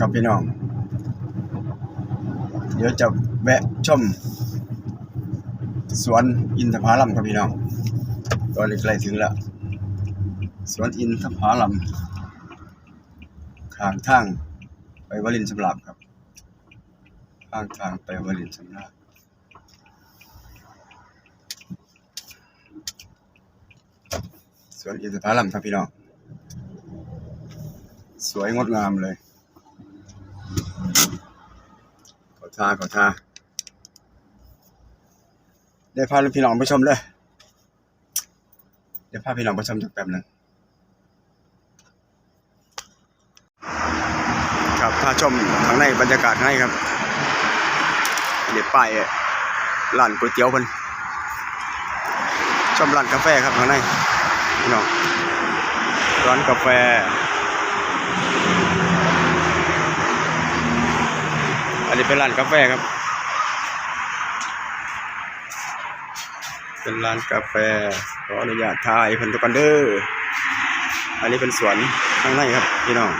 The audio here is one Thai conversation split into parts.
ครับพี่น้อง เดี๋ยวจะแวะชม สวนอินทผลัมครับพี่น้อง ตอนนี้ใกล้ถึงแล้ว สวนอินทผลัมข้างทางไปวลินสำราบครับข้างทางไปวลินสำราบสวนอินทผลัมครับพี่น้อง สวยงดงามเลย ขอทาขอทาได้พาพี่น้องไปชมเลยเดี๋ยวพาพี่น้องไปชมจักแป๊บนึงครับพาชมข้างในบรรยากาศข้างในครับเดี๋ยวป้ายร้านก๋วยเตี๋ยวเพิ่นชมร้านกาแฟครับข้างในพี่น้องร้านกาแฟ อันนี้เป็นร้านกาแฟครับ เป็นร้านกาแฟขออนุญาตถ่ายเพิ่นตุกันเด้ออันนี้เป็นสวนข้างในครับพี่น้อง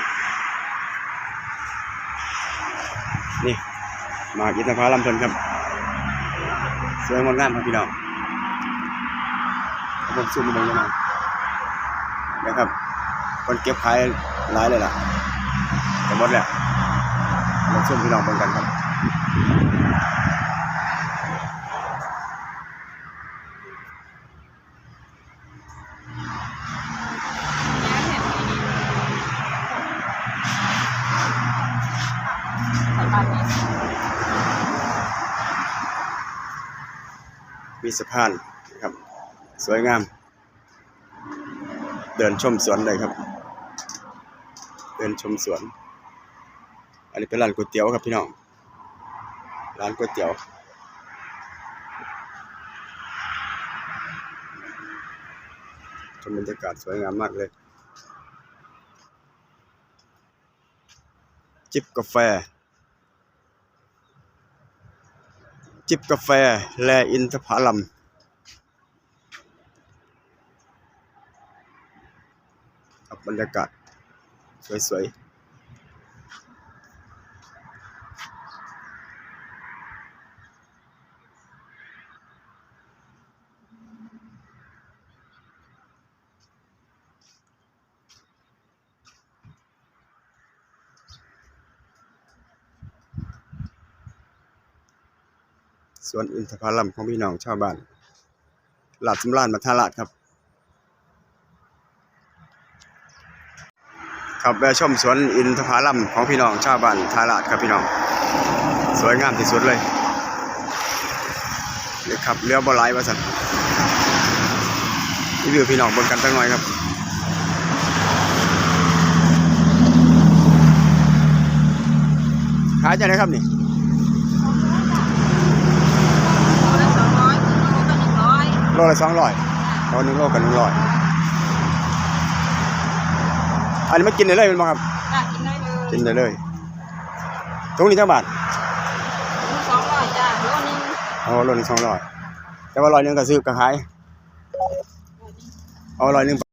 นี่มากินทผลัมเพิ่นครับ สวยงดงามครับพี่น้องผมซูมมาเบิ่งยังไงนะครับคนเก็บขายหลายเลยล่ะจะหมดแล้ว มาชมพี่น้องเบิ่งกันครับมีสะพานนะครับ สวยงาม เดินชมสวนเลยครับ เดินชมสวน อันนี้เป็นร้านก๋วยเตี๋ยวครับพี่น้อง ร้านก๋วยเตี๋ยว ชมบรรยากาศสวยงามมากเลย จิบกาแฟ จิบกาแฟ แลอินทผลัมกับบรรยากาศ สวยๆ สวนอินทผลัมของพี่น้องชาวบ้านหลาดสำรานมาทาลาดครับ ครับแวะชมสวนอินทผลัมของพี่น้องชาวบ้านทาลาดครับพี่น้อง สวยงามที่สุดเลยนี่ครับเรือบ่หลายว่าสันนี่วิวพี่น้องบนกันตั้งหน่อยครับขายจะได้ครับนี่ โลละสองร้อยโลหนึ่งโลกับหนึ่งร้อยอันนี้มากินได้เลยเป็นไหมครับกินได้เลยทุกนี้เท่าบาทเอาโลหนึงสองร้อยแต่ว่าร้อยหนึงก็ซื้อก็ขายเอาร้อยหนึง